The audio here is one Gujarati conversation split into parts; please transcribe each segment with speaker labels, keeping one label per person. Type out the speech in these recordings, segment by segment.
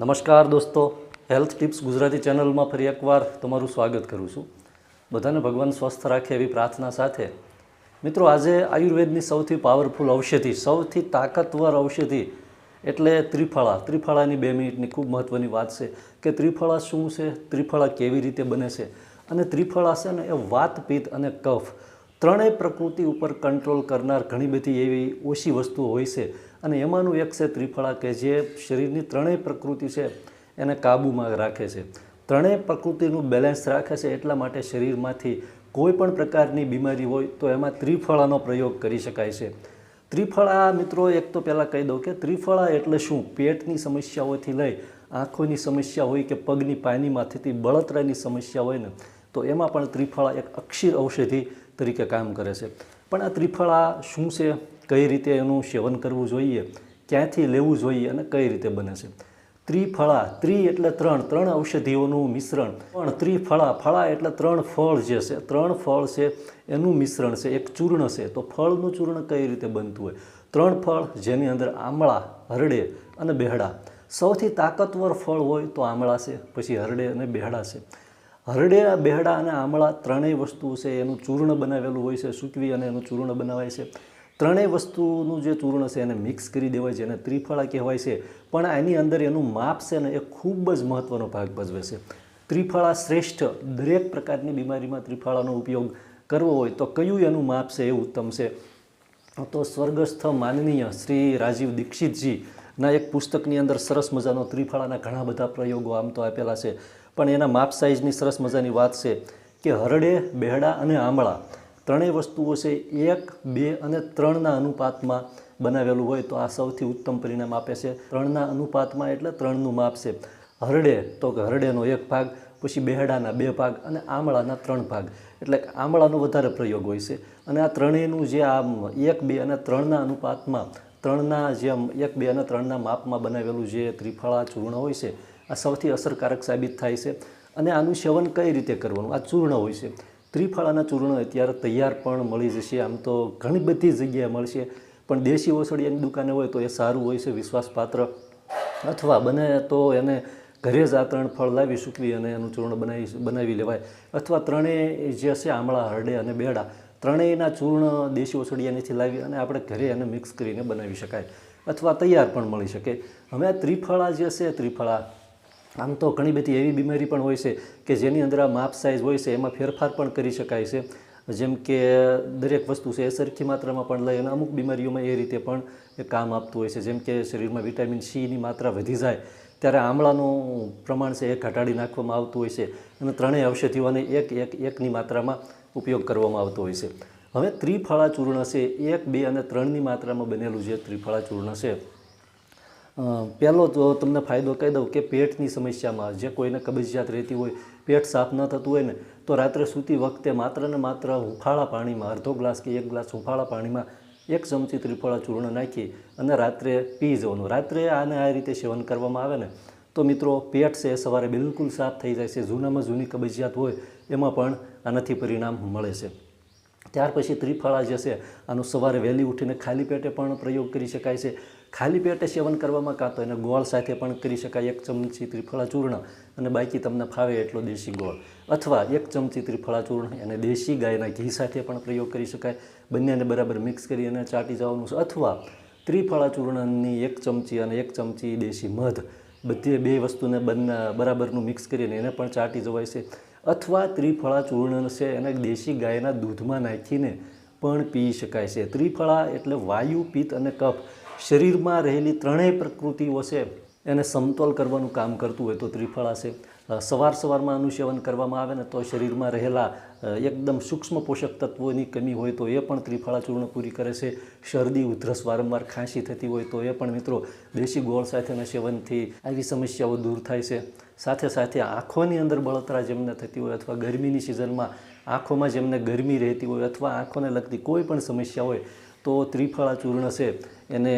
Speaker 1: નમસ્કાર દોસ્તો, હેલ્થ ટિપ્સ ગુજરાતી ચેનલમાં ફરી એકવાર તમારું સ્વાગત કરું છું. બધાને ભગવાન સ્વસ્થ રાખે એવી પ્રાર્થના સાથે. મિત્રો, આજે આયુર્વેદની સૌથી પાવરફુલ ઔષધિ, સૌથી તાકાતવર ઔષધિ એટલે ત્રિફળા. ત્રિફળાની બે મિનિટની ખૂબ મહત્ત્વની વાત છે કે ત્રિફળા શું છે, ત્રિફળા કેવી રીતે બને છે અને ત્રિફળા છે ને એ વાત, પિત્ત અને કફ, ત્રણેય પ્રકૃતિ ઉપર કંટ્રોલ કરનાર ઘણી બધી એવી ઓછી વસ્તુઓ હોય છે. અને એમાંનું એક છે ત્રિફળા કે જે શરીરની ત્રણેય પ્રકૃતિ છે એને કાબૂમાં રાખે છે. ત્રણેય પ્રકૃતિનું બેલેન્સ રાખે છે એટલા માટે શરીરમાંથી કોઈ પણ પ્રકારની બીમારી હોય તો એમાં ત્રિફળાનો પ્રયોગ કરી શકાય છે. ત્રિફળા મિત્રો એક તો પહેલાં કહી દઉં કે ત્રિફળા એટલે શું? પેટની સમસ્યાઓથી લઈ આંખોની સમસ્યા હોય કે પગની પાનીમાં થતી બળતરાની સમસ્યા હોય ને, તો એમાં પણ ત્રિફળા એક અક્ષીર ઔષધિ તરીકે કામ કરે છે. પણ આ ત્રિફળા શું છે? કઈ રીતે એનું સેવન કરવું જોઈએ, ક્યાંથી લેવું જોઈએ અને કઈ રીતે બને છે. ત્રિફળા, ત્રિ એટલે ત્રણ ત્રણ ઔષધિઓનું મિશ્રણ. પણ ત્રિફળા, ફળા એટલે ત્રણ ફળ જે છે, ત્રણ ફળ છે એનું મિશ્રણ છે, એક ચૂર્ણ છે. તો ફળનું ચૂર્ણ કઈ રીતે બનતું હોય? ત્રણ ફળ, જેની અંદર આમળા, હરડે અને બેહડા. સૌથી તાકાતવર ફળ હોય તો આમળા છે, પછી હરડે અને બેહડા છે. હરડે, બેહડા અને આમળા ત્રણેય વસ્તુ છે, એનું ચૂર્ણ બનાવેલું હોય છે, સૂકવી અને એનું ચૂર્ણ બનાવાય છે. ત્રણેય વસ્તુનું જે ચૂર્ણ છે એને મિક્સ કરી દેવાય છે, એને ત્રિફળા કહેવાય છે. પણ એની અંદર એનું માપ છે ને એ ખૂબ જ મહત્ત્વનો ભાગ ભજવે છે. ત્રિફળા શ્રેષ્ઠ, દરેક પ્રકારની બીમારીમાં ત્રિફળાનો ઉપયોગ કરવો હોય તો કયું એનું માપ છે એ ઉત્તમ છે? તો સ્વર્ગસ્થ માનનીય શ્રી રાજીવ દીક્ષિતજી ના એક પુસ્તકની અંદર સરસ મજાનો ત્રિફળાના ઘણા બધા પ્રયોગો આમ તો આપેલા છે. પણ એના માપ સાઇઝની સરસ મજાની વાત છે કે હરડે, બેહડા અને આમળા ત્રણેય વસ્તુઓ છે, એક, બે અને ત્રણના અનુપાતમાં બનાવેલું હોય તો આ સૌથી ઉત્તમ પરિણામ આપે છે. ત્રણના અનુપાતમાં એટલે ત્રણનું માપ છે. હરડે, તો કે હરડેનો એક ભાગ, પછી બેહડાના બે ભાગ અને આમળાના ત્રણ ભાગ. એટલે કે આમળાનો વધારે પ્રયોગ હોય છે. અને આ ત્રણેયનું જે આમ એક, બે અને ત્રણના અનુપાતમાં, ત્રણના જે એક, બે અને ત્રણના માપમાં બનાવેલું જે ત્રિફળા, ચૂર્ણ હોય છે, આ સૌથી અસરકારક સાબિત થાય છે. અને આનું સેવન કઈ રીતે કરવાનું? આ ચૂર્ણ હોય છે. ત્રિફળાના ચૂર્ણ અત્યારે તૈયાર પણ મળી જશે. આમ તો ઘણી બધી જગ્યાએ મળશે. પણ દેશી ઓસડિયાની દુકાને હોય તો એ સારું હોય છે, વિશ્વાસપાત્ર. અથવા બને તો એને ઘરે જ આ ત્રણ ફળ લાવી સૂકવી અને એનું ચૂર્ણ બનાવી બનાવી લેવાય. અથવા ત્રણેય જે છે આમળા, હરડે અને બેડા, ત્રણેયના ચૂર્ણ દેશી ઓસડિયાનીથી લાવી અને આપણે ઘરે એને મિક્સ કરીને બનાવી શકાય. અથવા તૈયાર પણ મળી શકે. હવે ત્રિફળા જે છે ત્રિફળા આમ તો ઘણી બધી એવી બીમારી પણ હોય છે કે જેની અંદર આ માપ સાઇઝ હોય છે, એમાં ફેરફાર પણ કરી શકાય છે. જેમ કે દરેક વસ્તુ છે, એ સરખી માત્રામાં પણ લઈ અને અમુક બીમારીઓમાં એ રીતે પણ કામ આપતું હોય છે. જેમ કે શરીરમાં વિટામિન સીની માત્રા વધી જાય, ત્યારે આમળાનું પ્રમાણ છે એ ઘટાડી નાખવામાં આવતું હોય છે અને ત્રણેય ઔષધિઓને એક એક, એકની માત્રામાં ઉપયોગ કરવામાં આવતો હોય છે. હવે ત્રિફળા ચૂર્ણ છે, એક, બે અને ત્રણની માત્રામાં બનેલું જે ત્રિફળા ચૂર્ણ છે પહેલો તો તમને ફાયદો કહી દઉં કે પેટની સમસ્યામાં જે કોઈને કબજિયાત રહેતી હોય, પેટ સાફ ન થતું હોય ને, તો રાત્રે સૂતી વખતે માત્ર ને માત્ર હુંફાળા પાણીમાં, અડધો ગ્લાસ કે એક ગ્લાસ હુંફાળા પાણીમાં એક ચમચી ત્રિફળા ચૂર્ણ નાખી અને રાત્રે પી જવાનું. રાત્રે આને આ રીતે સેવન કરવામાં આવે ને, તો મિત્રો પેટ છે સવારે બિલકુલ સાફ થઈ જાય છે. જૂનામાં જૂની કબજિયાત હોય, એમાં પણ આનાથી પરિણામ મળે છે. ત્યાર પછી ત્રિફળા જે છે, આનું સવારે વહેલી ઉઠીને ખાલી પેટે પણ પ્રયોગ કરી શકાય છે. ખાલી પેટે સેવન કરવામાં કાં તો એને ગોળ સાથે પણ કરી શકાય. એક ચમચી ત્રિફળા ચૂર્ણ અને બાકી તમને ફાવે એટલો દેશી ગોળ. અથવા એક ચમચી ત્રિફળા ચૂર્ણ અને દેશી ગાયના ઘી સાથે પણ પ્રયોગ કરી શકાય. બંનેને બરાબર મિક્સ કરી અને ચાટી જવાનું છે. અથવા ત્રિફળા ચૂર્ણની એક ચમચી અને એક ચમચી દેશી મધ. બધી બે વસ્તુને બંને બરાબરનું મિક્સ કરીને એને પણ ચાટી જવાય છે. અથવા ત્રિફળા ચૂર્ણ છે એને દેશી ગાયના દૂધમાં નાખીને પણ પી શકાય છે. ત્રિફળા એટલે વાયુ, પિત્ત અને કફ. શરીરમાં રહેલી ત્રણેય પ્રકૃતિઓ છે એને સમતોલ કરવાનું કામ કરતું હોય તો ત્રિફળા છે. સવાર સવારમાં આનું સેવન કરવામાં આવે ને તો શરીરમાં રહેલા એકદમ સૂક્ષ્મ પોષક તત્વોની કમી હોય તો એ પણ ત્રિફળા ચૂર્ણ પૂરી કરે છે. શરદી, ઉધરસ વારંવાર ખાંસી થતી હોય તો એ પણ મિત્રો દેશી ગોળ સાથેના સેવનથી આવી સમસ્યાઓ દૂર થાય છે. સાથે સાથે આંખોની અંદર બળતરા જેમને થતી હોય અથવા ગરમીની સિઝનમાં આંખોમાં જેમને ગરમી રહેતી હોય અથવા આંખોને લગતી કોઈ પણ સમસ્યા હોય તો ત્રિફળા ચૂર્ણ છે. એને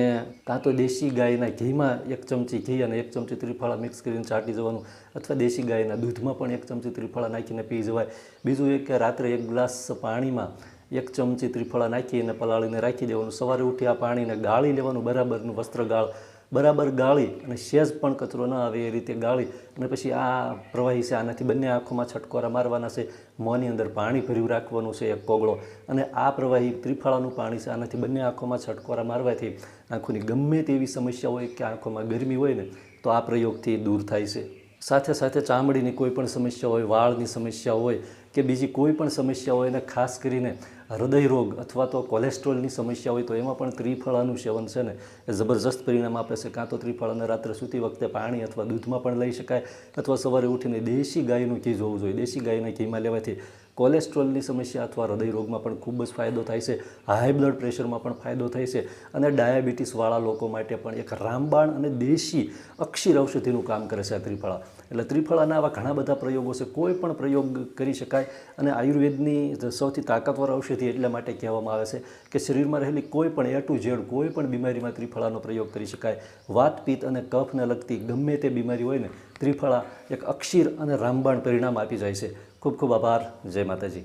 Speaker 1: કાં તો દેશી ગાયના ઘીમાં એક ચમચી ઘી અને એક ચમચી ત્રિફળા મિક્સ કરીને ચાટી જવાનું, અથવા દેશી ગાયના દૂધમાં પણ એક ચમચી ત્રિફળા નાખીને પી જવાય. બીજું એક કે રાત્રે એક ગ્લાસ પાણીમાં એક ચમચી ત્રિફળા નાખી અને પલાળીને રાખી દેવાનું. સવારે ઉઠી આ પાણીને ગાળી લેવાનું બરાબરનું વસ્ત્ર ગાળ. બરાબર ગાળી અને સહેજ પણ કચરો ન આવે એ રીતે ગાળી અને પછી આ પ્રવાહી છે, આનાથી બંને આંખોમાં છટકોરા મારવાના છે, મોંની અંદર પાણી ભર્યું રાખવાનું છે એક કોગળો અને આ પ્રવાહી ત્રિફળાનું પાણી છે, આનાથી બંને આંખોમાં છટકોરા મારવાથી આંખોની ગમે તેવી સમસ્યા હોય કે આંખોમાં ગરમી હોય ને, તો આ પ્રયોગથી દૂર થાય છે. સાથે સાથે ચામડીની કોઈ પણ સમસ્યા હોય, વાળની સમસ્યા હોય કે બીજી કોઈ પણ સમસ્યા હોય અને ખાસ કરીને હૃદયરોગ અથવા તો કોલેસ્ટ્રોલની સમસ્યા હોય તો એમાં પણ ત્રિફળાનું સેવન છે ને, એ જબરજસ્ત પરિણામ આપે છે. કાં તો ત્રિફળાને રાત્રે સૂતી વખતે પાણી અથવા દૂધમાં પણ લઈ શકાય અથવા સવારે ઉઠીને દેશી ગાયનું ઘી જોવું જોઈએ. દેશી ગાયના ઘીમાં લેવાથી કોલેસ્ટ્રોલની સમસ્યા અથવા હૃદયરોગમાં પણ ખૂબ જ ફાયદો થાય છે. હાઈ બ્લડ પ્રેશરમાં પણ ફાયદો થાય છે અને ડાયાબિટીસવાળા લોકો માટે પણ એક રામબાણ અને દેશી અક્ષીર ઔષધિનું કામ કરે છે આ ત્રિફળા. એટલે ત્રિફળાના આવા ઘણા બધા પ્રયોગો છે. કોઈ પણ પ્રયોગ કરી શકાય અને આયુર્વેદની સૌથી તાકાતવર ઔષધિ એટલા માટે કહેવામાં આવે છે કે શરીરમાં રહેલી કોઈ પણ એ ટુ ઝેડ કોઈ પણ બીમારીમાં ત્રિફળાનો પ્રયોગ કરી શકાય. વાત અને કફને લગતી ગમે તે બીમારી હોય ને ત્રિફળા એક અક્ષીર અને રામબાણ પરિણામ આપી જાય છે. ખૂબ ખૂબ આભાર. જય માતાજી.